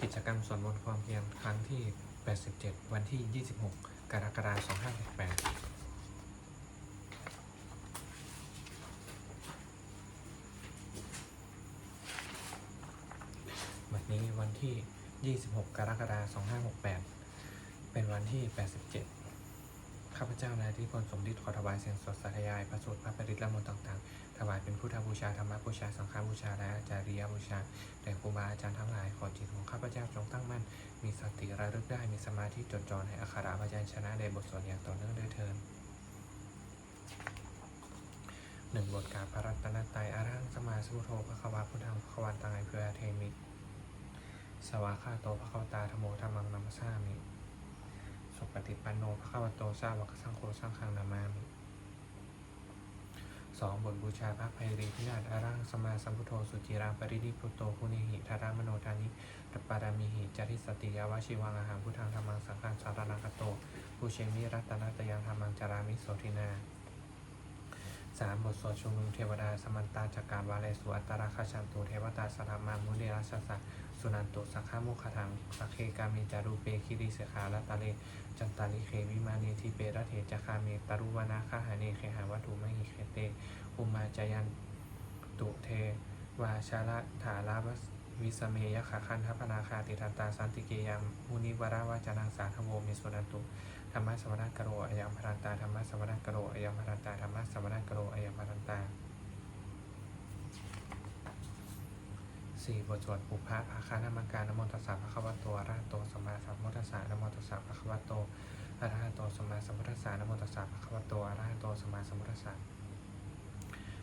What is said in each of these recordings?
กิจกรรมสวดมนต์ความเพียรครั้งที่ 87 วันที่ 26 กรกฎาคม 2568วันนี้วันที่ 26 กรกฎาคม 2568 เป็นวันที่ 87 ข้าพเจ้านายที่พลสมฤทธิ์ขอถวายเสียงสดสาธยาย พระสูตรพระปริตและมนต์ต่าง ๆ ถวายเป็นพุทธบูชาธรรมบูชา สังฆบูชา และอาจาริยบูชาแด่ครูบาอาจารย์ทั้งหลาย ขอจิตของข้าพเจ้าจงตั้งมั่น มีสติระลึกได้ มีสมาธิจดจ่อในอัคราพยัญชนะในบทสวดอย่างต่อเนื่องด้วยเทินหนึ่งบทกาพระรัตนตรัยอารังสมาสมุทโธพระควาพุทธังพระควันตังไอเพื่อเทมิสวาคาโตพระควตาธโมธรรมังนัมสสามิ สุปฏิปันโนพระควโตสาวกสังโฆสังฆังนามามิสองบทบูชาพระภัยรีพินาศอารังสมาสัมพุทโธสุจิรังปรินิพุโตพุเนหิธารามโนทานิตปารามิหิจาริสติยาวชิวังอาหารพุทธังธรรมังสังฆังสารนังคโตภูเชมิรัตนตยังธรรมังจารามิโสทินาสามบทสวดชุมนุมเทวดาสมันตาจักการวาเลสุอัตตราคชันตุเทวตาสรามามุเดรัสสะ สุนันโตสักขามุขทังสักเคกามิจารุเปคิริเสขาลตะเลจันตาลิเควิมาเนทิเประเทจคาเมตารุวนาคาหาเนเคหาวัตถุมหิเคเตอุมาจายันตุเทวาชาละถาลาบวิสเมยขาคันทัพนาคาติทันตาสันติเกยามมุนิวราวาจานังสาธโวมิสุนันตุธรรมะสวรรกโรอยัมพรันตาธรรมะสวรรกโรอยัมพรันตาธรรมะสวรรกโรอยัมพรันตา สี่บทสวดปุพพะภาคานามการนโมตัสสะภะคะวะโตอะระหะโตสัมมาสัมพุทธัสสะนโมตัสสะภะคะวะโตอะระหะโตสัมมาสัมพุทธัสสะนโมตัสสะภะคะวะโตอะระหะโตสัมมาสัมพุทธัสสะ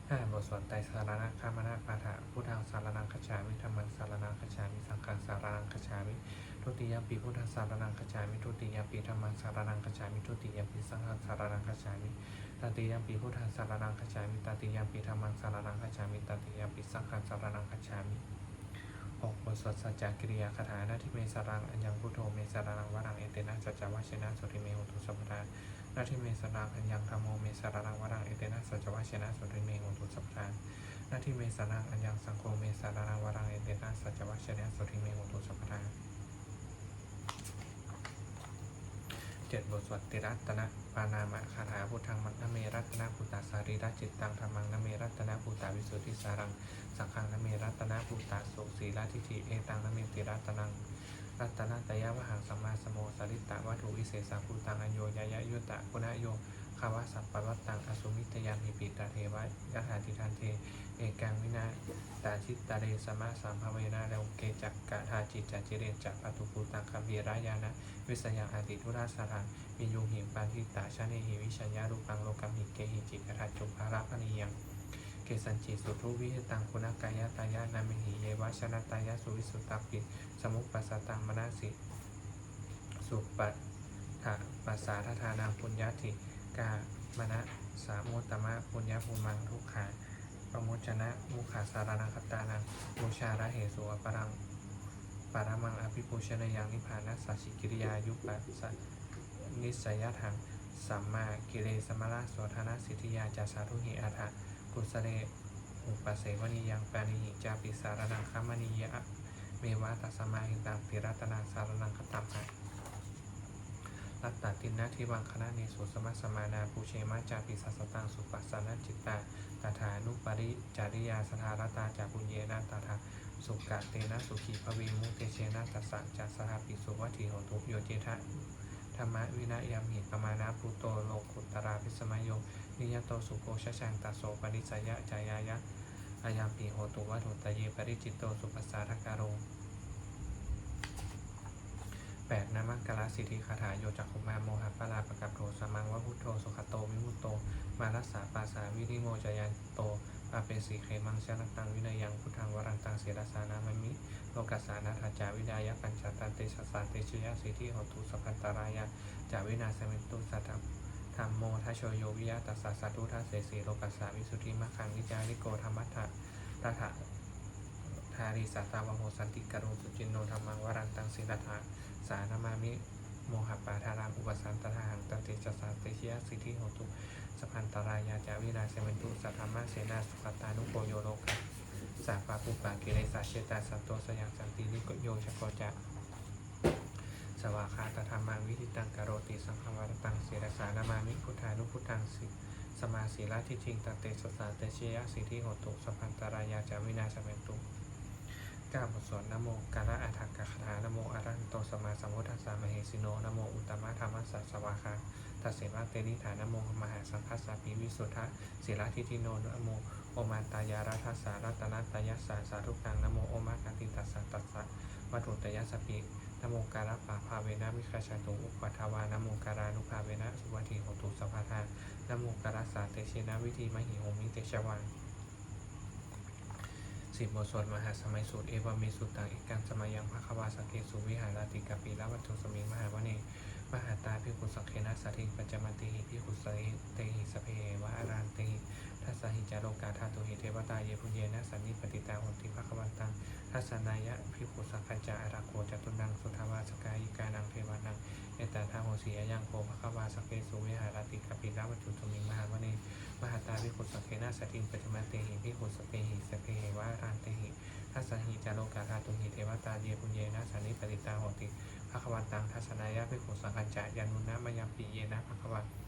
ห้าบทสวดไตรสารณะคามนะปาฐะพุทธังสารนังคัจฉามิธรรมังสารนังคัจฉามิสังฆังสารนังคัจฉามิทุติยปีพุทธังสารนังคัจฉามิทุติยปีธรรมังสารนังคัจฉามิทุติยปีสังฆังสารนังคัจฉามิตติยปีพุทธังสารนังคัจฉามิตติยปีธรรมังสารนังคัจฉามิตติยปีสังฆังสารนังคัจฉามิ ออกบทสวดสัจจกิริยาคาถาหน้าที่เมสรังอัญญังพุทโธเมสรังวรังเอเตนะสัจจวัชนะสุติเมหุตุสัพพทาหน้าที่เมสรังอัญญังธรรมโมเมสรังวรังเอเตนะสัจจวัชนะสุติเมหุตุสัพพทาหน้าที่เมสรังอัญญังสังโฆเมสรังวรังเอเตนะสัจจวัชนะสุติเมหุตุสัพพทา เจ็ดบทสวดติรัตนะปานามะคาถาพุทธังมันเมรัตนะภูตตาสารีระจิตตังธรรมังนเมรัตนะภูตตาวิสุทธิสารัง สังฆังนเมรัตนะภูตตะสุสีลาทิฏฐิเอตังนเมติรัตนังรัตนะตยาวหังสัมมาสมโมสริตตะวัตถุวิเศษสาภูตังอัญโยยายะยุตตะกุณโย คาวะสัพปะวัตตังอสุมิตยามิปิตาเทวะยะหาติทันเท เอกังวินาตาชิตตาเรสมาสัมภเวนาเลวเกจักกะทาจิตจัจเจเรจักปตุภูตังคัมเบีรายานะ วิสยังอาติทุราสารังมียุงหิมปานทิตาชาเนหิวิชัญญารูปังโลกัมหิเกหิจิกทัจจุภาระพนิยังเกสัญจิสุทุวิหตังคุณกายตายานามิหิเยวชนะตายาสุวิสุตตาปิสมุปปัสสตังมนาสิสุปัฏฐะปัสสาทธานาปุญญาติ กามณะสามุตตมะปุญญาภูมังทุกขาปมุจนะมุขาสารนังคตานังบูชาระเหสุอปรังปารมังอภิปูชนยังนิพพานัสสชิกิริยายุปัสสนิสยทังสัมมากิเลสมะละโสธนาสิทธิยาจาสาธุหิอาถากุสเลอุปเสวนียังปานิหิจาปิสารนังคามณียะเมวะตัสมาหิตังปิรัตนาสารนังคตัมหะ รัตตตินนาทิวังคณะเนสุสมัสมานาภูเชมาจาปิสัสตังสุปัสสนจิตตาตถานุปริจาริยาสทารตาจาปุญเยนะตถาสุกะเตนะสุขีภวีมุเตเชนะตัสสะจาสหปิสุวัติโหตุโยเจทะธรรมวินัยยมหิปมานาภูโตโลกุตตราพิสมัยโยนิยโตสุโกชชังตัสโสปริสยะจายายะอายามปีโหตุวัตุตเยปริจิตโตสุปัสสาทการโร แปดนามังกลสิทธิคาถาโยจักขุมาโมหะปะลาปะกับโทสมังวะพุทโธสุขโตวิมุตโต มารัสสาปาสาวิริโมจยันโตอาเปสีเขมังเชนะตังวินัยยังพุทธังวรังตังเสรสานามมิโลกัสสานาทาจาวิดายะปัญจตันเตชะสาเตชยสิทธิหตุสัพพันตรายะจาวินาสเมตุสัตถธรรมโมทัชโยวิยะตัสสะสัตุทัสเสสีโลกัสสาวิสุทธิมัคคังวิจาริโกธรรมัตถะตถะ ทาริสัตาวโหสันติกโรสุจินโนธรรมังวรันตังสิลธาสานามามิโมหปาทารามุปสันตทาหังตติจสาเตชิยสิทธิโหตุสพันตรายาจาวินาเสมันตุสัทธรรมะเสนาสุขตานุโกโยโลกะสาปาปุปาเกเรสาเชตาสัตโตสยังสันตินิโกโยชโกจะสวาคาตธรรมังวิธิตังกโรติสังฆวรตังเสรสานามามิพุทธานุพุทธังสิสมาสีลาทิทิงตเตสสาเตเชยะสิทธิโหตุสพันตรายาจาวินาศเมตุ ก้าบทสวดนโมกาละอัฏฐกคาถานโมอรันโตสมาสัมพุทธัสสะมเหสิโนนโมอุตตมะธรรมสสสวาคาตัสเสวะเตนิฐานโมมหาสังคัสสะปิวิสุทธะศิลาทิทิโนนโมโอมาตายารัตสารัตนัตยสสาสาธุกังนโมโอมากันติตัสสะตัสสะวัตถุตยสปินโมการะปาภาเวนะวิคาชาตุอุปัทวานโมการานุภาเวนะสุวัติโหตุสัพพทานโมการะสาเตเชนะวิธีมหิโหมิเตชวัง สิบบทสวดมหาสมัยสูตรเอวามีสูตรต่างอีกการสมัยยังพระควาสกเกสุวิหารติกาปีละวัตถุสมิงมหาวเนมหาตาพิคุสังเคนะสัตถิปัจจมันติหิพิคุสเตหิสเพวะอารานติ ทัสสหิจาโลกาธาตุหิเทวตาเยพุญเยนะสันนิปติตาหุนติภควันตังทัสสนายะพิคุสังคัญจาอาราโคจตุนังสุทาวาสกายิกานังเทวานังเอตตาทาโหสียยังโคภควาสเกสุวิหารติกปิละวัตถุสมิงมหาวเนมหาตาพิคุสังเคนะสตถิปัจมันติหิพิคุสเปหิสเพวะอารานเตหิทัสสหิจาโลกาธาตุหิเทวตาเยพุญเยนะสันนิปติตาโหติภควันตังทัศนายะภิกขุสังกัญจายานุนะมยามปีเยนะภควัน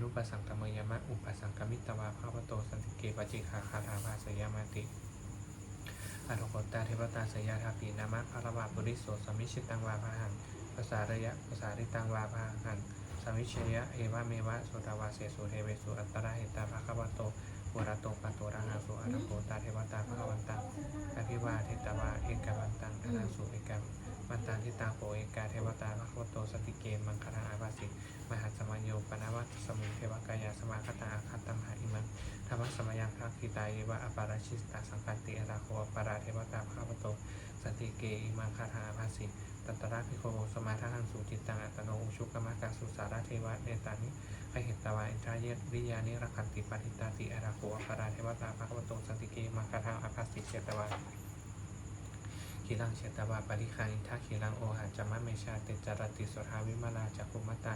นุปสังกมยมะอุปสังกมิตวาภาวโตสันติเกปจิคาคาถาภาสยามาติอารโกตาเทวตาสยาทาปีนามะพระวาปุริโสสมิชิตังวาพาหังภาษาระยะภาษาริตังวาพาหังสมิชยะเอวะเมวะโสตาวาเสสุเทเวสุอัตตระเหตาภควโตวรโตปัตโตระหาสุอารโกตาเทวตาภควันตังอภิวาเทตวาเอกวันตังอนาสุเอกม มันตันทิตาโปเอกาเทวตาพระโคโตสติเกมมังคลาอาภาสิมหัสมัยโยปนวัตสมุเทวกายาสมาคตาอาคตตมหาอิมันธรรมสมัยังทักขิตาเยวะอปาราชิสตาสังกัติอราโคปาราเทวตาพระโคโตสติเกอิมังคาถาอาภาสิตัตระพิโคสมาทังสุจิตตังอัตโนอุชุกมะกัสุสาราเทวะเนตานิไอเหตตวาอินทรายะวิญญาณิรักขันติปฏิตาติอราโคปาราเทวตาพระโคโตสติเกมังคาถาอาภาสิเจตวา ขีลังเชตวาปริคันิทักขีลังโอหะจามะเมชาเตจารติสุทาวิมาลาจักุมตา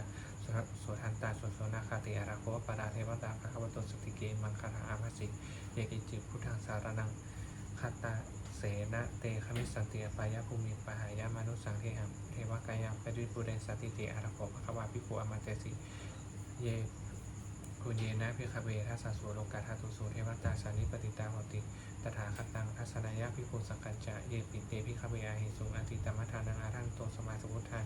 สุทันตาสุโสนาคาติอาราโคปาราเทวตาภควโตสติเกมังคาราอาภาสิเยกิจิพุทธังสารนังคาตาเสนะเตคมิสันติอปายะภูมิปหายามานุสังเทหังเทวกายาปริปุเรนสติติอาราโคภควาภิกขุอมาเตสิเย กุญเยนะพิคเวทัสสะสุโลกาธาตุสุเทวตาสานิปติตาหติ ตถาคตังทัศนายะพิภูสังกัญจะเยปิเตพิคเวอาหิสุงอติตมัทานังอารังโตสมาสมุทธา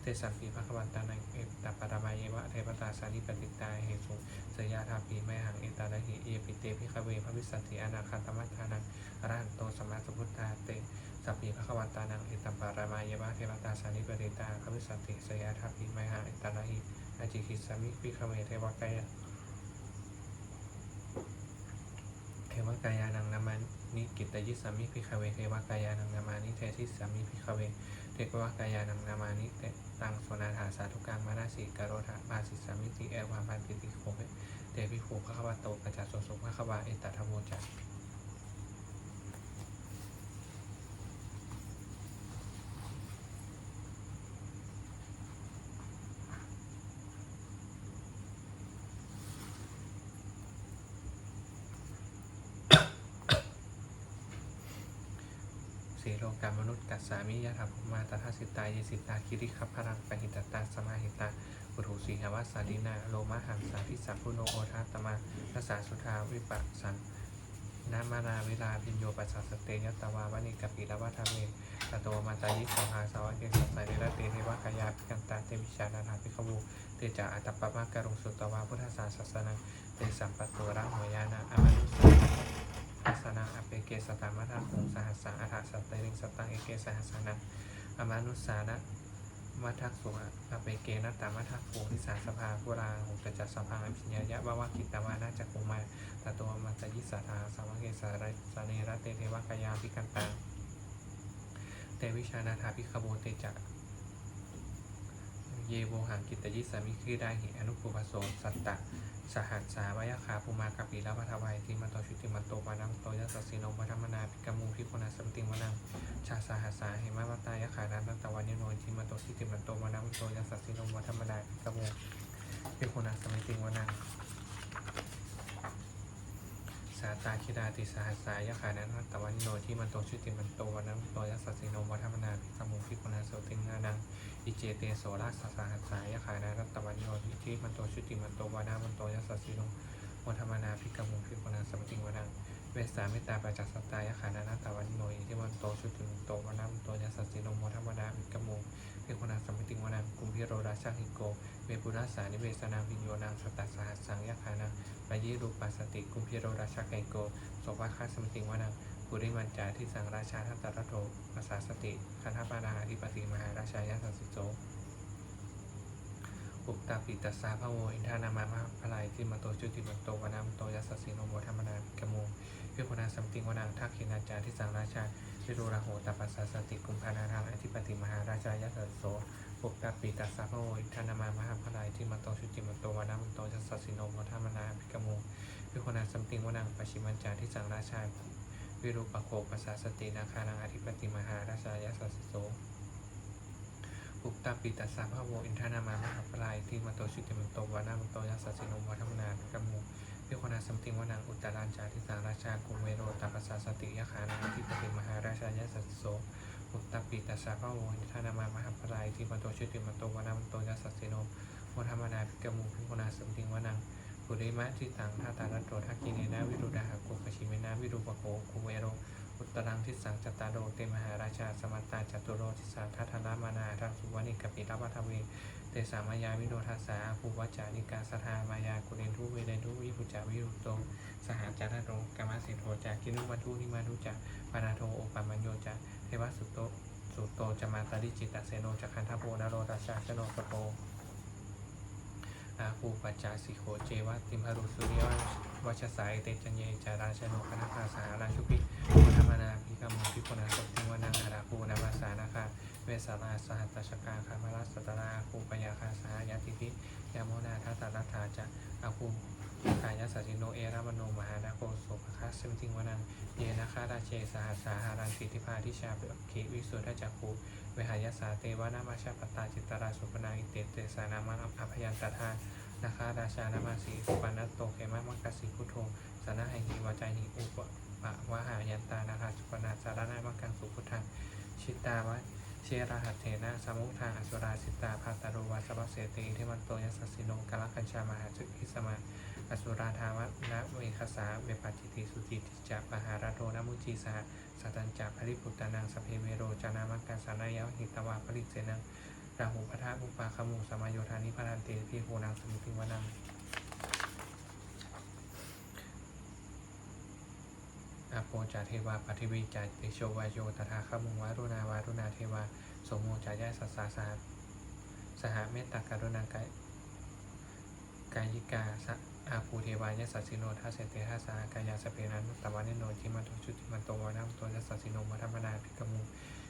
เตสัมปีภควันตานังเอตปปรมาเยวะเทวตาสานิปติตาเหสุเสยาธาปีแมหังเอตาลหิเยปิเตพิคเวพระวิสัทธิอนาคาตมัทานังอารังโตสมาสมุทธาเตสัมปีภควันตานังเอตปปรมาเยวะเทวตาสานิปติตาพระวิสัทธิเสยาธาปีแมหังเอตาลหิอาจิคิสามิพิคเวเทวกายะ เท วกายานังนามานิกิตยิสามิพิคเวเทวกายานังนามานิเทชิสามิพิคเวเทวกายานังนามานิเตตังโสนาถาสาธุกังมานาสีกโรธาบาสิสามิติเอวามันติติโคเวเตพิภูพระควาโตปัจจโสสุพระควาเอตตะโมจัก สีโลกามนุษย์กัสสามิยะธรรมมาตถาสิตายสิตาคิริขับพลังปหิตตาสมาหิตาปุถุสีหวัสสาลินาโลมาหังสาพิสัพพุโนโอทาตมาทัสาสุทาวิปัสสันนามานาเวลาพิญโยปัสสสเตยตตวาวานิกปิลวัฏเมตโตมาตายิสหาสาวะเกสัสสเดระเตเทวกายาพิกันตาเตวิชานานาภิขวูเตจาอัตตปะมะกะรุงสุตวาพุทธศาสสนังเตสัมปตโตระหวยานาอมนุส สัสนังอเปเกสตามัทาคงสหัสสะอัฏฐสัตเตริงสตังเอเกสหัสสนังอมานุสานะมัทักสุอะอเปเกนัตตามัทักโขทิสาสภาพุราหุตจัสสภาอภิญญายะวะวกิตตวานาจักุมาตตัวมันจะยิสาธาสาวเกสารสาเนรเตเทวกายาพิกันตังเตวิชานาถาพิคโบเตจัก เยโวหังกิตยิสามิคือได้หิอนุภูปโสสัตตะสหัสสาวยคาภูมากปิลวัทวายติมันโตชุติมันโตปานังโตยัสสสิโนวัฒมนาปิกามูพิโคนาสัมติมนังชาสหัสสาเหมวัตายขานันตัตวันยโนจิมันโตชุติมันโตมานังโตยัสสสิโนวัฒมนาปิกามูพิโคนาสัมติมนัง สาตาคิดาติสหัสสายะขานันทัตตวันโนที่มันโตชุติมันโตวันนั้นโตยัสสิโนวัฒมนาภิกขมุพิปุนาโสติงานังอิเจเตโสราสสหัสสายะขานันทัตตวันโนที่มันโตชุติมันโตวันนั้นมันโตยัสสิโนวัฒมนาพิกมุพิปุนาสมติงวานัง เวสามตตาปัจจัสสตายขานันทัตตวันโนที่มันโตชุติมันโตวันนั้นมันโตยัสสสิโนวัฒมนาภิกขมุภิกขุนาสมิติวานังกุมพิโรราชาหิโกเวปุราสานิเวสนาวิญโยนังสตัสสหัสสังยะขานังปยิรูปัสสติกุมพิโรราชาไกโกโสภาคาสมิติวานังปุริมันจาที่สังราชาทัตตระโตภาษาสติคันธปานาธิปติมหาราชายาสัสสิโจ อุตาปิตัสสาพะโวอินทานามามะพลายที่มาโตจุติมันโตวานามโตยัสสสิโนโมธรรมนาภิกโมพิคุณาสมติงวานังทักขินาจาที่สังราชาวิโรราโหตปัสสาสติกุมภานาทางอธิปติมหาราชายาสัสสโสปุกตาปีตัสสะพะโวอินทานามามหาพลายที่มาโตชุติมันโตวานามโตจัสสสสิโนมทามนาภิกโมวิโคนาสัมติงวนังปัจฉิมัญจาที่สังราชาวิรูปโคปัสสาสตินาคานังอธิปติมหาราชายาสัสสโส ปุกตาปีตัสสะพะโวอินทานามามหาพลายที่มาโตชุติมันโตวานามันโตจัสสสสิโนมทามนาภิกโมวิโคนาสัมติงวนังอุตตรัญจาที่สังราชากุเวโรตปัสสาสติยาคานังอธิปติมหาราชายสัสสโสปุตตปิตัสสะพะโวนิทานามามหาพลายที่มันโตชุติมันโตวานามันโตยัสสสสินโมธรรมนาภิกมุพิโกนาสัมติงวานังปุริมะทิตังท่าตาลัตโตทักกิเนนะวิรุดาหกุปชิเมนะวิรูปโกคุเวโรุตรังทิสังจตตาโรเตมหาราชาสมัตตาจตุโรทิสาทัทนามานาทังสุวานิกปิรับทเวเตสามายาวิโนทัสสาภูวัจจานิกาสทามายากุเรนทุเวเรนทุวิปุจาวิรุตโตสหจารโรกามาสิโทจากกินุวัตุนิมานุจาปานาโทโอปามัญโยจาเทวสุโตสุโตจะมาตาริจิตตเสโนจะคันทโพนาโรตัสสะชโนสโปอาคูปัจจาสิโคเจวะติมหรุสุริยวัชสายเตจัญเยจาราชโนคณภาสาราชุพิพุทธมนาภิกรรมพิคนาสติวนาอาราคูนามาสานาคาเวสาราสหัตชกาคามารัสตราคูปยาคาสายาติพิยามโมนาทัตตารัตถาจะอาคูกายสัจิโนเอ สภคัสเซมติงวนังเยนะคาราเชสหัสสาหารันติทิพาทิชาเปเควิสุทธจักขุเวหายสาเตวานามาชาปตาจิตราสุปนาอิเตเตสานามังอภยันตทานาคาราชานามาสีสุปนัตโตเขมะมังกสิพุทโธสนะแห่งหิวาใจหิอุปปะวะหายันตานาคาสุปนาสารนามังกังสุพุทธังชิตาวะเชรหัตเถนะสมุทาอสุราสิตาภาตารุวาสวัสเสติที่มันโตยัสสิโนกาลกัญชามหาจุกิสมา อสุราธาวะนะเวคสาเวปัจจิติสุจิติจะปหาราโทนมุจีสาสัตัญจะภริปุตตานังสเพเวโรจานามังกัสานายะหิตวาปริเสนังราหุปทาอุปาคมุสมายโยธานิพรันเตพิโหนังสมุติวนังอาโปจาเทวาปฏิวิจาติโชวายโยตถาคมุงวารุณาวารุณาเทวาสมโมจายะสัสสาสหัสสหเมตตาการุณากายกายิกาส อาภูเทวายสัสสิโนทัสเตทัสสากายาสเปนันตะวันเนโนจิมันโตชุติมันโตวานัมโตยัสสสิโนมัธรรมนาภิกขมู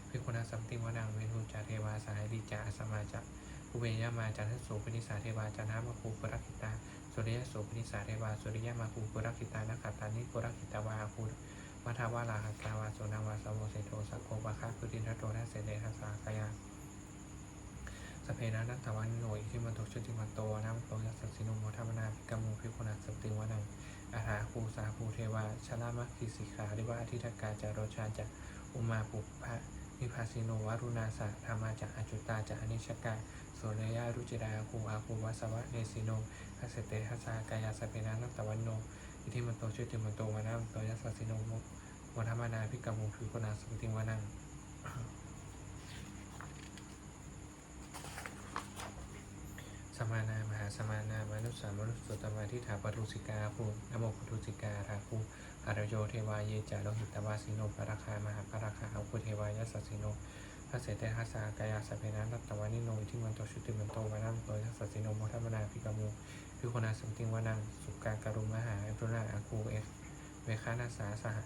ภิกขุนาสัมติวานังเวนุจาเทวาสายดิจาสมาจะอุเบยามาจันทโสปนิสาเทวาจันทามะภูปุรักิตาสุริยโสปนิสาเทวาสุริยมาภูปุรักิตานักขัตตานิปุรักิตาวาภูมัทวาลาหกาวาโสนาวาสโวเสโทสัโคปะคะพุทินทโตทัสเสเตทัสสากายา สเพนะนัตวันโหน่ยที่มันตกชุติมันโตน้ำโตยัสสสินุโมธรรมนาภิกรมูพิคุณาสติวานังอาหาภูสาภูเทวาชลามัคคิสิขาริวาทิทกาจารโรชาจะอุมาปุพะนิพาสิโนวารุณาสะธรรมาจะอจุตาจะอนิชกาโสเนยารุจิราภูอาภูวัสวะเนสิโนทัสเตทัสากายาสเพนะนัตวันโนอิทิมันโตชุติมันโตวานังโตยัสสสิโนโมโมธรรมนาภิกรมูพิคุณาสติวานัง สมานามหาสมานามนุสสามนุสสุตตมาทิฏฐาปทุสิกาภูนโมปทุสิการาภูอารโยเทวาเยจาโลหิตวาสิโนปราคามหาปราคาอาคุเทวายสัสสิโนพระเสตทัสสากายาสเพนันรัตตวานิโนอิที่มันโตชุติมันโตวานัมโตยัสสสิโนโมทัมนาภิกามูพิโคนาสมติงวานังสุกากรุมหาตุนาอาคูเอเวคานาสาสห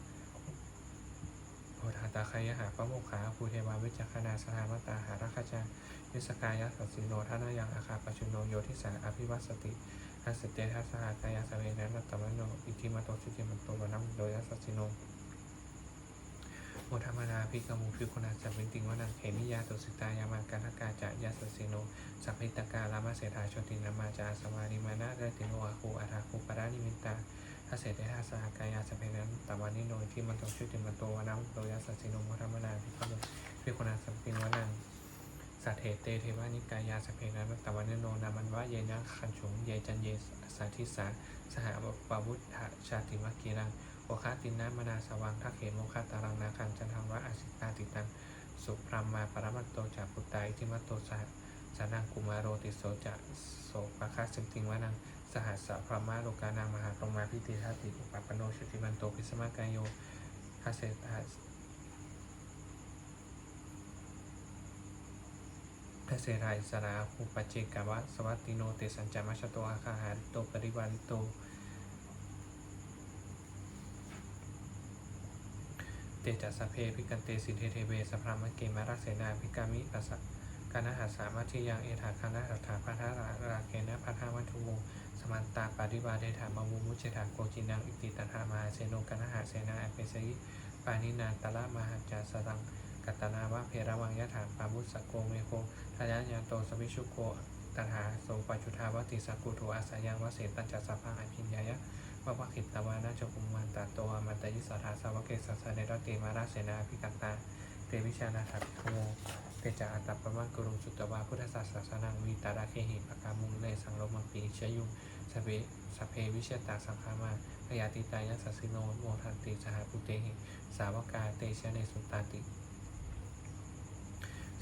โพธาตาคายหาปะโมกขาภูเทวาวิจักขณาสหามตาหารัคจา นิสกายสัสสิโนทานายังอาคาปชุโนโยทิสาอภิวัสติทัสเตทัสหากายาสเวนันรัตมโนอิทิมาโตชุติมันโตวนัมโดยสัสสิโนโมธรรมนาภิกมุภิกุณาสัพพิติงวนังเขมิยาตุสิตายามาการกาจะยาสัสสิโนสัพพิตกาลามาเสธาชตินามาจาสมาริมานะเรติโนอาคูอาราคูปรานิมิตาถ้าเศษได้ท่าสหกายาสเพนั้นตวันนิโนที่มันตกชื่อติมันโตวนามุโตยาสัสสิโนโมธรรมนาพิพนุพิคุณาสัมปินวนัง สัตเถเตเทวานิกายาสเพนั้นตวันโนนามันวะเยนะขันฉุงเยจันเยสาธิสาสหปวุฒชาติมกีรังโอคาตินะมนาสวังทักเขโมคาตารังนาคังจันทังวะอาสิตาติตังสุพรามมาปรมัตโตจากปุตตาอิทิมัตโตสหสานังกุมารโรติโสจะโสปะคาสิมติงวะนังสหัสสะพระมาโลกานังมหาปรมาพิติทัติอุปปปโนชุติมันโตพิสมากายโยคาเสต สคาเสรายสราอุปเจกวะสวัตติโนเตสัญจามัชโตอาคาหารโตปริวาริโตเตจัสสเพพิกันเตสิทธิเทเวสพรามเกมาราเสนาพิกามิปัสสะกานาหาสามาทิยังเอถาคานาหัตถาพัทธาราเกนะพัทธาวัตุโมสมันตาปาริวาเดถามาวุมุเชถาโกจินังอิติตถามาเซโนกนะหาเสนาอเปสยิปานินาตละมหัจจาสรัง กัตนาวะเพรวังยะถาปามุสโกเมโคทายญาโตสวิชุโกตถาโสปัจจุทาวติสกุโทอาสายังวเสตัญจัสสะพังอภิญญายะวะวะขิตตวานาจกุมมันตาโตอมันตยิสสาสาวกเกสัสะเนรติมาราเสนาภิกันตาเตวิชานาถัตโมเตจาอัตตปะมังกรุงสุตวาพุทธศาสสนังวีตาราเคหิปะกามุงเลสังโลมังปีเชยุงสเพสเพวิเชตาสังขามาพยาติตายัสสิโนโมทันติสหปุเตหิสาวกาเตชะเนสุตตาติ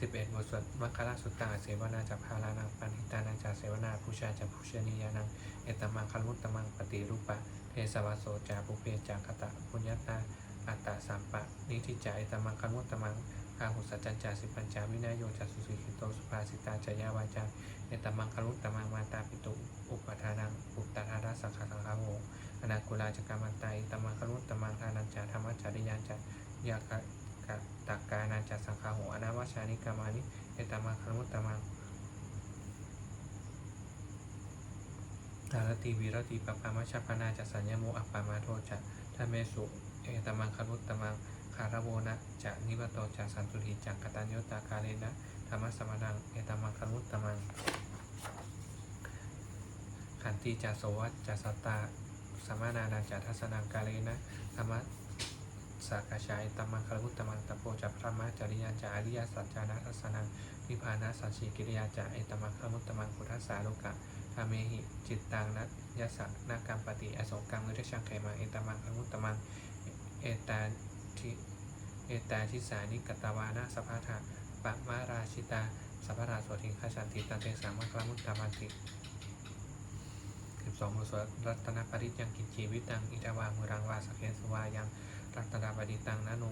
สิบเอ็ดบทสวดมัคคลสุตตาเสวนาจัพาลานังปันหิตานังจาเสวนาภูชาจัภูชนียานังเอตมังคลุตตมังปฏิรูปะเทสวาโสจาปุเพจากตะปุญญาตาอัตตาสัมปะนิทิจาเอตมังคลุตตมังกาหุสัจจัญจาสิปัญจาวินายโยจัสสุสิขิโตสุภาสิตาจายาวาจาเอตมังคลุตตมังมาตาปิตุอุปทานังอุปตาราสังฆสังฆาโมอนาคุลาจกรรมันไตตมังคลุตตมังทานัญจาธรรมจาริยานจายากะ กะตักกานัญจาสังฆาโหอนาวชานิกามานิเอตมังคลุตตมังตารติวิรติปปามาชปนาจะสัญญโมอัปปามาโทจะทเมสุเอตมังคลุตตมังคารโวนะจะนิวโตจะสันตุทิจักกตัญโยตากาเลนะธรรมสมนังเอตมังคลุตตมังขันติจาโสวัจจะสตตาสมานานาจาทัสนังกาเลนะธรรมะ สากชายตมังคลุตตมังตะโพจัพระมะจริยานจาริยสัจจานัสนังวิภานะสัจฉิกิริยาจาเอตมังคลุตตมังพุทธสาโลกะทาเมหิจิตตังนัตยสะนากรรมปฏิอสงกรรมมุทชังไขมังเอตมังคลุตตมังเอตาทิเอตาทิสานิกตวานาสภาธาปะมาราชิตาสัพพราโสทิงขชันติตันเตสามังคลมุตตมันติสิบสองบทสวดรัตนปริยังกิจจีวิตังอิทวามุรังวาสกเคสวายัง รัตนาปดิตังนาโน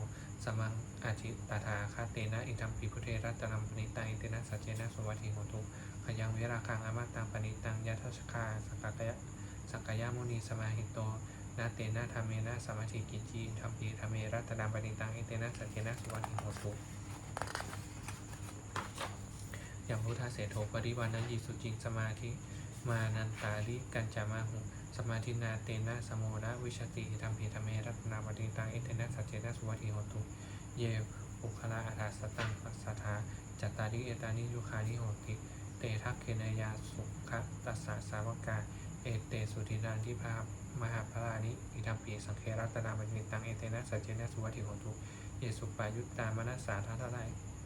สมังอาจิตตถาคาเตนะอิทัมปิพุเทรัตนัมปณิตังอิเตนะสัจเจนะสวัสดิโหตุขยังเวราคังอามาตังปณิตังยัทชคาสักกายะสักกายมุนีสมาหิโตนาเตนะธรรมเมนะสมาธิกิจจีธรรมปีธรรมเมรัตนาปณิตังอิเตนะสัจเจนะสวัสดิโหตุอย่างพุทธเสโทปริวานันยิสุจิงสมาธิมานันตาลิกันจามาหุ สมาธินาเตนะสโมนะวิชติธรรมเพธรรมเมรัตนาปฏิตังเอเตนะสัจเจนะสุวัติโหตุเยอุคลาอาทาสตังปัสสาจัตตาริเอตานิยุคานิโหติเตทักเคนยาสุขตัสสะสาวกาเอเตสุทินันที่ภาพมหาพลานิอิทัมปีสังเครัตนาปฏิตังเอเตนะสัจเจนะสุวัติโหตุเยสุปายุตตามนัสสาทัทไล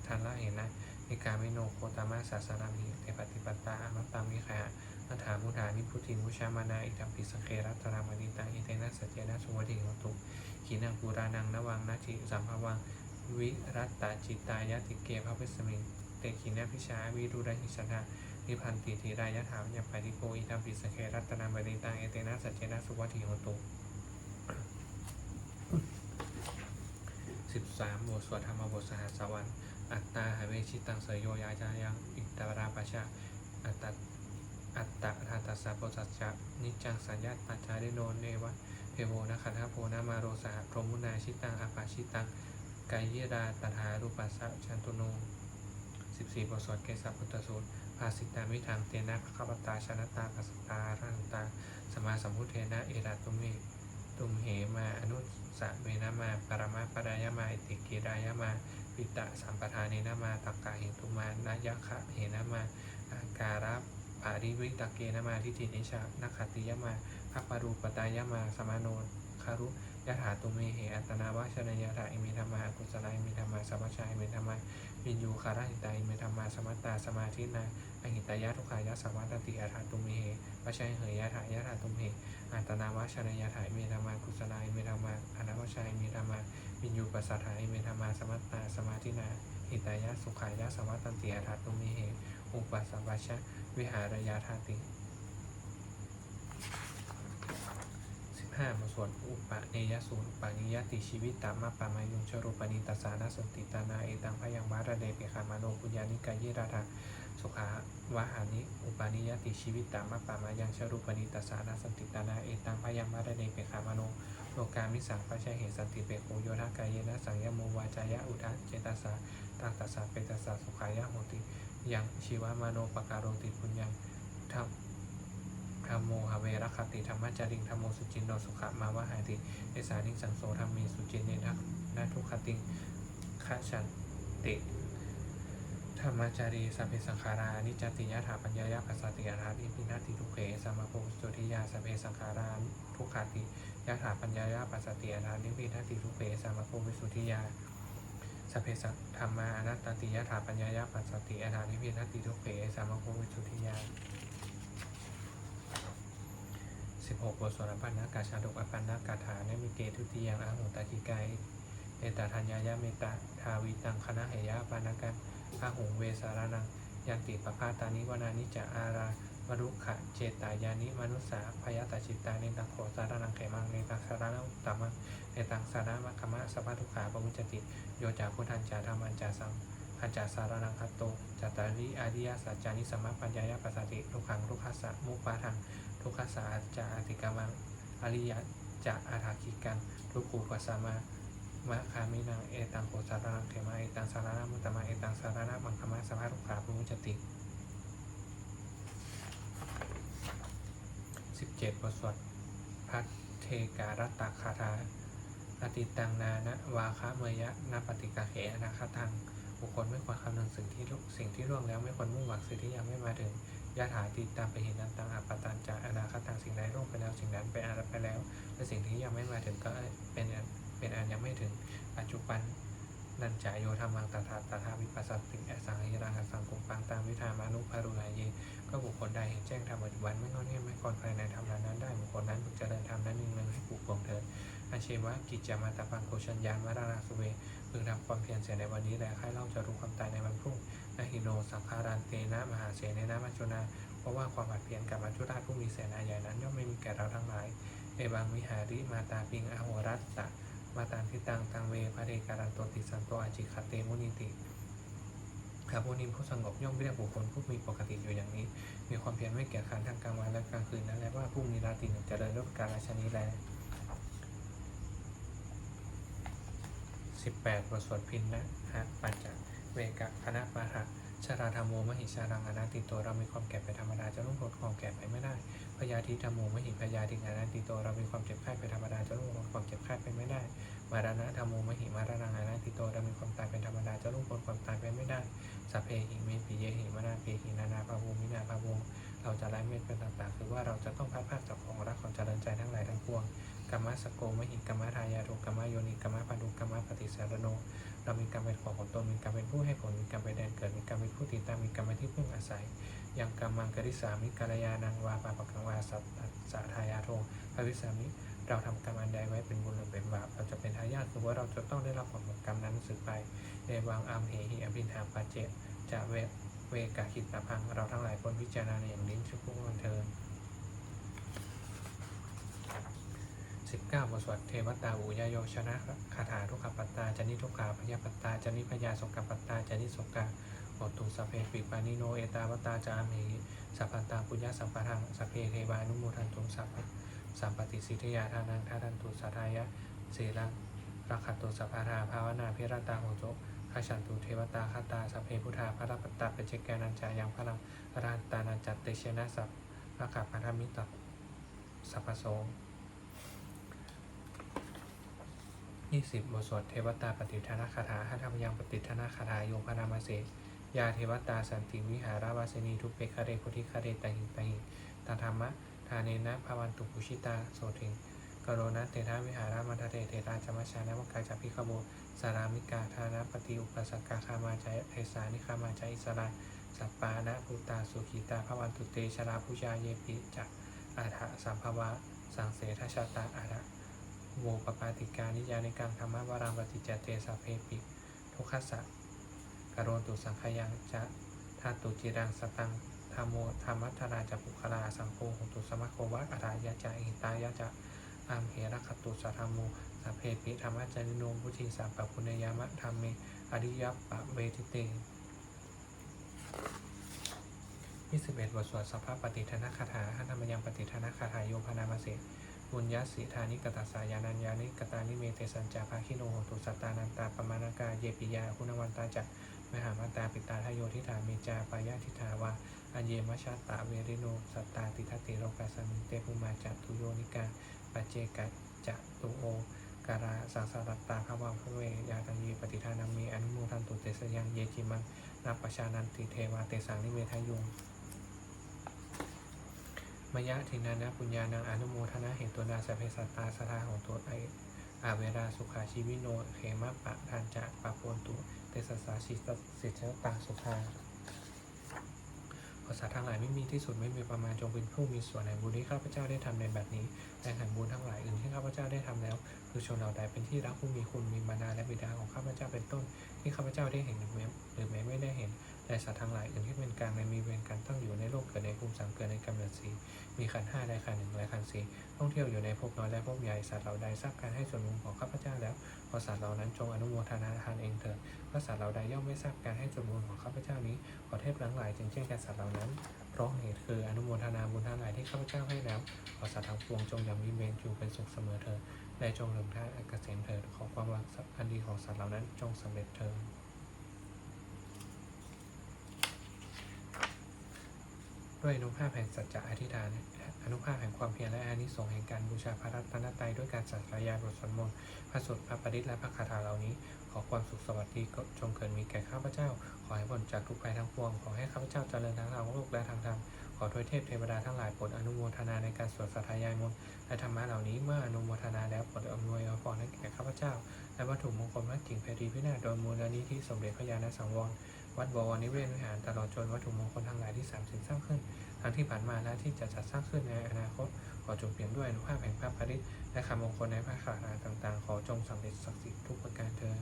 ทันละเห็นนะนิกามิโนโคตามาศาสนามิเตปฏิปตาอมัตตามิขะ อัฏฐามุธานิพุทธิมุชามานาอิทัมปิสเครัตนามณิตังอิเตนะสัจเจนะสุวัติโหตุขีนังปูรานังนวังนาจิสัมภวังวิรัตตาจิตตายติเกภวิสมิงเตขีนพิชาวิรุไรหิชนะนิพันติธีรายะถามยาปฏิโกอิทัมปิสเครัตนามณิตังอิเตนะสัจเจนะสุวัติโหตุสิบสามบทสวดธรรมบทสหัสวรรค์อัตตาหาเวชิตังเสยโยยาจายังอิตตาราปชะอัตต อัตตะทาตัสสะโพสัจจะนิจจังสัญญาปัจจาริโนเนวะเทโวนะขันธโพนามาโรสหพรมุนาชิตังอาปาชิตังกายเยดาตถารูปัสสะชันตุโนสิบสี่บทสวดเกสัพุทธสูตรภาสิตามิทังเตนะขปตาชนะตาปัสตารันตาสมาสัมพุทเทนะเอราตุเมตุมเหมาอนุสะเวนะมาปรมาปรายมาอิติกิรายมาปิตะสัมปทานินามาตักกะหิตุมา นายะคะเหนามาอาการะปาริวิตะเกนามาทิฏฐินิชานักขติยมาภัปปารูปตายมา สมาโนคารุยะถาตุเมเหอัตนาวาชนยะถาอิเมธรรมาอกุศลาอิเมธรรมาสัพชาอิเมธรรมาวินยูคาราหิตาอิเมธรรมาสมัตตาสมาธินาอหิตายะทุกขายะสัมวัตติอัฏฐาตุเมเหวชัยเหยยะถายะถาตุเมอัตนาวาชนยะถาอิเมธรรมากุศลาอิเมธรรมาอนัวชาอิเมธรรมาวินยูปัสสัทธาอิเมธรรมาสมัตตาสมาธินาหิตายะสุขายะสัมวัตติอัฏฐาตุเมเหอุปสัมปชะ วิหารยาธาติสิบห้ามาส่วนอุปะเนยสูตรอุปะนิยติชีวิตตามมาปามายุงชรูปนิตัสานาสนติตานาเอตังพยังวาระเดเปคามาโนปุญญานิกายิราธาสุขาวาหานิอุปานิยติชีวิตตามมาปามายังชรูปนิตัสานาสนติตานาเอตังพยังวาระเดเปคามาโนโลกามิสังปัจเหสันติเปโกโยธากายนะสังยโมวาจายะอุทะเจตสาตังตัสสะเปตัสสะสุขายะโหติ ยังชีวามโนปการโรติปุญญังธรรมธรรมโมหเวรคติธรรมจาริงธรรมโมสุจินโนสุขะมาวะหาติเอสานิสังโสธรรมีสุจินเนทักนาทุกขติขฉันติธรรมจารีสัพเพสังขารานิจติยะถาปัญญายะปัสสติอาราอิปินาติทุเขสัมมาโพสุติยาสัพเพสังขาราทุกขาติยะถาปัญญายะปัสสติอารานิปินาติทุเขสัมมาโพวิสุทิยา พเพสังธรรมาอนัตตติยะถาปัญญายะปัสสติอารานิปินติทุเขสัมมาโพวิสุทธิยาสิบหกบทสวดอปันนากาชาดกอปันนากาถาเนมิเกทุติยังอาหุตาจิกายเอตทัญญายะเมตตาทาวิตังคณะเหยะปานากันอาหุงเวสารนังยันติปภาตานิวนานิจาอารา มรุขะเจตายานิมนุสสาพยาตาจิตตาเนตังโขสารนังเขมังเนตังสารนังตตมังเนตังสารมัคมะสัพพทุขาปมุจจติโยจาพุทธัญจาธรรมัญจาสังขัญจาสารนังคัตโตจัตตาริอาริยสัจจานิสมมาปัญญายะปัสสติทุกขังทุกขัสสะมุปาทังทุกขสาจะอติกามังอริยะจะอาถาคิกังทุกขูปัสสามามะคามินังเอตังโขสารนังเขมาเอตังสารนามุตตมะเอตังสารนามังคมะสภาทุขาปุมุจติ สิบเจ็ดบทสวดพัทเทการตตคาถาอติตังนานะวาคะเมยะนาปฏิกาเขอนาคตังบุคคลไม่ควรคำนึงสิ่งที่ลุสิ่งที่ล่วงแล้วไม่ควรมุ่งหวังสิ่งที่ยังไม่มาถึงยะถาติตามไปเห็นนั้นตังอัปปตันจาอนาคตังสิ่งใดล่วงไปแล้วสิ่งนั้นเป็นอาไปแล้ว และสิ่งที่ยังไม่มาถึงก็เป็นเป็นอันยังไม่ถึงปัจจุบันนันจายโยธรรมังตถาตถาวิปัสสติอสังหิรังสังกุปังตามวิธามานุภารุหายเย เห็นแจ้งธรรมปัจจุบันไม่งอนเงียบไม่คลอนภายในธรรมนั้นได้บุคคลนั้นพึงเจริญธรรมนั้นนิ่งเลยให้ปลูกปลงเถิดอาชีวะกิจจามาตาปังโคชัญญาณวารานาสุเวพึงทำความเพียรเสียในวันนี้และให้เราจะรู้ความตายในวันพรุ่งนาหิโนสังคารันเตนะมหาเสนนะมัจจุนาเพราะว่าความผัดเพียนกับมัจจุราชผู้มีเสนาใหญ่นั้นย่อมไม่มีแก่เราทั้งหลายเอบางวิหาริมาตาปิงอโหรัสสะมาตานทิตังตังเวพระเดการันโตติสันโตอาจิคาเตมุนิติ ข้าผู้นี้ผู้สงบย่อมเรียกบุคคลผู้มีปกติอยู่อย่างนี้ มีความเพียรไม่เกียจคร้านทั้งกลางวันและกลางคืนนั้นแหละว่าผู้มีราตรีหนึ่งเจริญด้วยการราชนีแลสิบแปดบทสวดพินนะฮะปัญจเวกะคณะปาหะชาราธรรมโมมหิชารังอนาติโตเรามีความแก่ไปธรรมดาจะล่วงพ้นความแก่ไปไม่ได้พยาธิธรรมโมมหิพยาธิอนันติโตเรามีความเจ็บไข้เป็นธรรมดาจะล่วงพ้นความเจ็บไข้ไปไม่ได้ มารณะธรรมโมหิมารณะอนันติโตเรามีความตายเป็นธรรมดาจะล่วงพ้นความตายไปไม่ได้สัพเพหิเมปิเยหิมานาเพหินานาภาวูมินาภาวูเราจะไล่เมตเป็นต่างๆ คือว่าเราจะต้องพัดพากจากของรักของเจริญใจทั้งหลายทั้งปวงกรรมะสโกมหิกรรมะทายาโรกรรมะโยนิกรรมะปันดุกรรมะปฏิสารโน เรามีกรรมเป็นของของตนมีกรรมเป็นผู้ให้ผลมีกรรมเป็นแดนเกิดมีกรรมเป็นผู้ติดตามมีกรรมเป็นที่พึ่งอาศัยยังกรรมังกริสามิกาลยานังวาปาปะกังวาสัตสะทายาโทภวิสามิ เราทำกรรมอันใดไว้เป็นบุญหรือเป็นบาปเราจะเป็นทายาทคือว่าเราจะต้องได้รับผลของกรรมนั้นสืบไปเอวังอัมเหหิอภินหาปาเจตจะเวเวกาคิดตาพังเราทั้งหลายควรพิจารณาอย่างลิ้นชุกพวกมันเทินสิบเก้าบทสวดเทวตาอุยโยชนะคาถาทุกขปัตตาจานิทุกขาพยาปัตตาจานิพยาสกปัตตาจานิสกาโอตุสพเพปิปานิโนเอตาวตาจามเหสัพพันตาปุญญาสัมปะทังสพเพเทวานุโมทันตุสัพพ สัมปติสิทธิยาทานังทานันตุสัทายะเสรังรักขตุสัพพาราภาวนาเพรตาโหโจขฉันตุเทวตาคาตาสัพเพพุทธาพระปัตตาเปเจแกนันจายังพลังราตานันจัตเตเชนะสัพรักขปัทมิตสัพพโสยี่สิบบทสวดเทวตาปฏิทนาคาถาหัตถมยังปฏิทนาคาถาโยพนามาเสยาเทวตาสันติวิหาราวาสนีทุเปคะเรโพธิคะเรตหิตหิตาธรรมะ ทาเนนะภาวันตุปุชิตาโสถิงกโรนัตเตทาวิหารามัทะเตเตราจมัชานะวกายจัพิขโบสารามิกาทานะปฏิอุปสักกาคามาจายเทสานิคามาจายอิสระสัปปานะภูตาสุขีตาภวันตุเตชราพุชาเยปิจักอาถะสัมภวะ สังเสทชาตาอาถะโวปปาติกานิยานิกังธรรมวรังปฏิจเตสัพเพปิทุกขสะกโรตุสังขยังจะธาตุจิรังสตัง ธรรมโมธรรมัทราจะปุคลาสังโฆหตุสมะโควะอารายะจะอิตายะจะอามเหระคตุสัธรรมูสัพเพปิธรรมะจาริโนพุทธิสัพปะปุณยามะธรรมเมอริยปะเวทิเตยี่สิบเอ็ดบทสวดสัพพปฏิทนาคาถาหันธรรมยังปฏิทนาคาถาโยพนามาเสบุญญาสิธานิกตัสสายานัญญานิกตานิเมเตสัญจาภาคิโนโหตุสัตตานันตาปมานากาเยปิยาคุณวันตาจัก มหามาตาปิตาทโยทิธาเมจาปายาทิธาวาอัญเยมชาตาเวริโนสัตตาติทัติโลกาสมิเตภูมาจัตุโยนิกาปัจเจกจะตุโอการาสังสารตตาภาวะพระเวยาตังยีปฏิทานามีอนุโมทันตุเตสยังเยจิมังนับประชานันติเทวาเตสังนิเวทายุงมยะทินานะปุญญานังอนุโมทนาเหตุนาสเพสัตตาสถาของตัวไออาเวราสุขาชีวิโนเขมะปะทานจะปะโพนตุ สสาชิตสิทธตาสุขาขอสัตว์ทั้งหลายไม่มีที่สุดไม่มีประมาณจงเป็นผู้มีส่วนในบุญที่ข้าพเจ้าได้ทำในแบบนี้และแห่งบุญทั้งหลายอื่นที่ข้าพเจ้าได้ทำแล้ว คือชนเหล่าใดเป็นที่รักผู้มีคุณมีมาราและบิดาของข้าพเจ้าเป็นต้น ที่ข้าพเจ้าได้เห็นหรือแม้หรือแม้ไม่ได้เห็น และสัตว์ทั้งหลายอื่นที่เป็นกลางในมีเวรกันตั้งอยู่ในโลกเกิดในภูมิสังเกิดในกำเนิดสีมีขันห้าและขันหนึ่งและขันสี่ท่องเที่ยวอยู่ในภพน้อยและภพใหญ่สัตว์เหล่าใดทราบการให้ส่วนบุญของข้าพเจ้าแล้วขอสัตว์เหล่านั้นจงอนุโมทนาทานเองเถิดเพราะสัตว์เหล่าใดย่อมไม่ทราบการให้ส่วนบุญของข้าพเจ้านี้ขอเทพทั้งหลายจึงแจ้งแก่สัตว์เหล่านั้นเพราะเหตุคืออนุโมทนาบุญทั้งหลายที่ข้าพเจ้าให้แล้วขอสัตว์ทั้งปวงจงยังมีเวรอยู่เป็นสุขเสมอเถิดและจงลืมท่าเกษมเถิดขอความหวังอันดีของสัตว์เหล่านั้นจงสำเร็จเถิด ด้วยอนุภาพแห่งสัจจะอธิษฐาน อนุภาพแห่งความเพียรและอานิสงส์แห่งการบูชาพระรัตนตรัยด้วยการสัตยายบทสวดมนต์พระสวดพระปริตและพระคาถาเหล่านี้ ขอความสุขสวัสดีจงเกิดมีแก่ข้าพเจ้า ขอให้พ้นจากทุกภัยทั้งปวง ขอให้ข้าพเจ้าเจริญทั้งทางโลกและทางธรรม ขอโดยเทพเทวดาทั้งหลายโปรดอนุโมทนาในการสวดสัทยายมนต์และธรรมะเหล่านี้เมื่ออนุโมทนาแล้วโปรดอำนวยอวยพรให้แก่ข้าพเจ้า และวัตถุมงคลพระกิ่งเพรีพินาศโดยมูลนิธิสมเด็จพระญาณสังวร วัดบวรนิเวศวิหารตลอดจนวัตถุมงคลทั้งหลายที่สามสิ่งสร้างขึ้นทั้งที่ผ่านมาและที่จะจัดสร้างขึ้นในอนาคตขอจงเปลี่ยนด้วยอนุภาพแห่งพระปริตและคำมงคลในพระคาถาต่างๆ ขอจงสำเร็จศักดิ์สิทธิ์ทุกประการเทิน